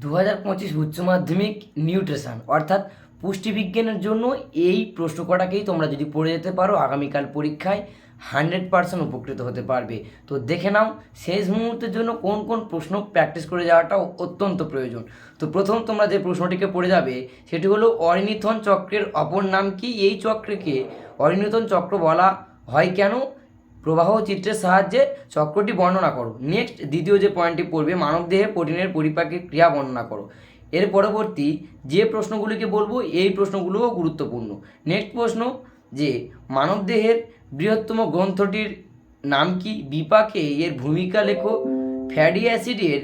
দু হাজার পঁচিশ উচ্চ মাধ্যমিক নিউট্রিশন, অর্থাৎ পুষ্টিবিজ্ঞানের জন্য এই প্রশ্ন কটাকেই তোমরা যদি পড়ে যেতে পারো, আগামীকাল পরীক্ষায় হান্ড্রেড পার্সেন্ট উপকৃত হতে পারবে। তো দেখে নাও, শেষ মুহূর্তের জন্য কোন কোন প্রশ্ন প্র্যাকটিস করে যাওয়াটা অত্যন্ত প্রয়োজন। তো প্রথম তোমরা যে প্রশ্নটিকে পড়ে যাবে, সেটি হলো অরিনিথন চক্রের অপর নাম কি? এই চক্রকে অরিনিথন চক্র বলা হয় কেন? প্রবাহ চিত্রের সাহায্যে চক্রটি বর্ণনা করো। নেক্সট দ্বিতীয় যে পয়েন্টটি পড়বে মানবদেহে প্রোটিনের পরিপাকের ক্রিয়া বর্ণনা করো। এর পরবর্তী যে প্রশ্নগুলিকে বলব, এই প্রশ্নগুলোও গুরুত্বপূর্ণ। নেক্সট প্রশ্ন, যে মানবদেহের বৃহত্তম গ্রন্থটির নাম কি? বিপাকে এর ভূমিকা লেখো। ফ্যাটি অ্যাসিডের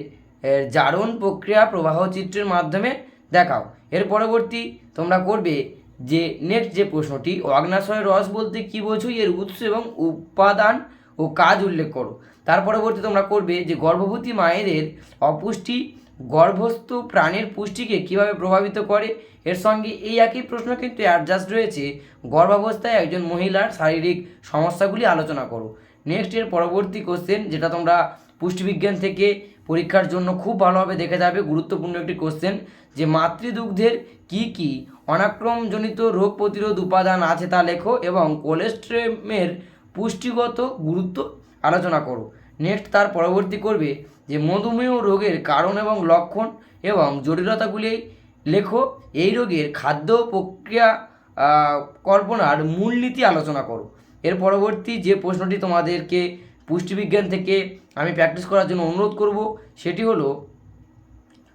জারণ প্রক্রিয়া প্রবাহ চিত্রের মাধ্যমে দেখাও। এর পরবর্তী তোমরা করবে যে নেক্সট যে প্রশ্নটি অগ্নাশয় রস বলতে কী বোঝো? এর উৎস এবং উপাদান ও কাজ উল্লেখ করো। তার পরবর্তী তোমরা করবে যে, গর্ভবতী মায়েদের অপুষ্টি গর্ভস্থ প্রাণের পুষ্টিকে কীভাবে প্রভাবিত করে? এর সঙ্গে এই একই প্রশ্ন কিন্তু অ্যাডজাস্ট রয়েছে। গর্ভাবস্থায় একজন মহিলার শারীরিক সমস্যাগুলি আলোচনা করো। নেক্সট এর পরবর্তী কোশ্চেন যেটা তোমরা পুষ্টিবিজ্ঞান থেকে পরীক্ষার জন্য খুব ভালোভাবে দেখে যাবে গুরুত্বপূর্ণ একটি কোশ্চেন যে মাতৃদুগ্ধের কি কি অনাক্রমজনিত রোগ প্রতিরোধ উপাদান আছে তা লেখো এবং কোলেস্ট্রেমের পুষ্টিগত গুরুত্ব আলোচনা করো। নেক্সট তার পরবর্তী করবে যে মধুমেহ রোগের কারণ এবং লক্ষণ এবং জটিলতাগুলি লেখো। এই রোগের খাদ্য প্রক্রিয়া কল্পনার মূলনীতি আলোচনা করো। এর পরবর্তী যে প্রশ্নটি তোমাদেরকে পুষ্টিবিজ্ঞান থেকে আমি প্র্যাকটিস করার জন্য অনুরোধ করব। সেটি হলো,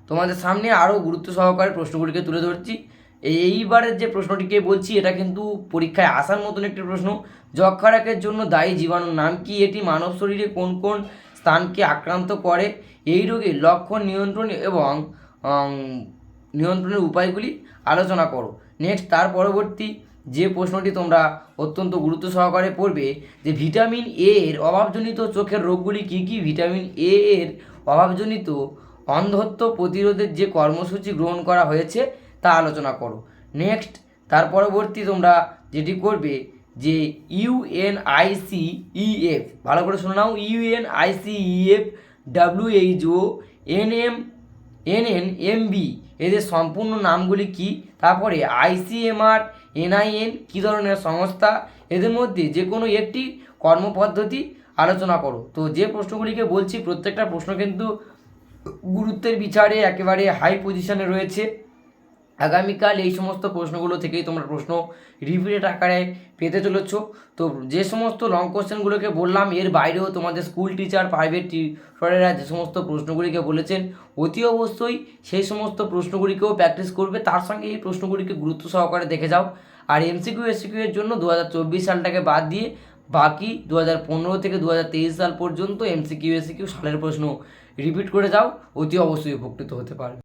তোমাদের সামনে আরও গুরুত্ব সহকারে প্রশ্নগুলিকে তুলে ধরছি। এই- এইবারের যে প্রশ্নটিকে বলছি, এটা কিন্তু পরীক্ষায় আসার মতন একটি প্রশ্ন। যক্ষারাকের জন্য দায়ী জীবাণুর নাম কি? এটি মানব শরীরে কোন কোন স্থানকে আক্রান্ত করে? এই রোগের লক্ষণ নিয়ন্ত্রণ এবং নিয়ন্ত্রণের উপায়গুলি আলোচনা করো। নেক্সট তার পরবর্তী যে প্রশ্নটি তোমরা অত্যন্ত গুরুত্ব সহকারে পড়বে যে ভিটামিন এ এর অভাবজনিত চোখের রোগগুলি কী কী? ভিটামিন এ এর অভাবজনিত অন্ধত্ব প্রতিরোধের যে কর্মসূচি গ্রহণ করা হয়েছে তা আলোচনা করো। নেক্সট তার পরবর্তী তোমরা যেটি করবে যে ইউএনআইসিইএফ ভালো করে শুনে নাও UNICEF WHO NM NN MB এদের সম্পূর্ণ নামগুলি কি? তারপরে আইসিএমআর এনআইএন কী ধরনের সংস্থা? এদের মধ্যে যে কোনো একটি কর্মপদ্ধতি আলোচনা করো। তো যে প্রশ্নগুলিকে বলছি, প্রত্যেকটা প্রশ্ন কিন্তু গুরুত্বের বিচারে একেবারে হাই পজিশনে রয়েছে। আগামীকাল এই সমস্ত প্রশ্নগুলো থেকেই তোমরা প্রশ্ন রিপিটেড আকারে পেতে চলেছ। তো যে সমস্ত লং কোশ্চেনগুলোকে বললাম, এর বাইরেও তোমাদের স্কুল টিচার প্রাইভেট টিচারেরা যে সমস্ত প্রশ্নগুলিকে বলেছেন, অতি অবশ্যই সেই সমস্ত প্রশ্নগুলিকেও প্র্যাকটিস করবে। তার সঙ্গে এই প্রশ্নগুলিকে গুরুত্ব সহকারে দেখে যাও। আর এমসিকিউ এসিকিউ এর জন্য দু হাজার চব্বিশ সালটাকে বাদ দিয়ে বাকি দু হাজার পনেরো থেকে দু হাজার তেইশ সাল পর্যন্ত এমসিকিউ এসিকিউ সালের প্রশ্ন রিপিট করে যাও। অতি অবশ্যই উপকৃত হতে পারবে।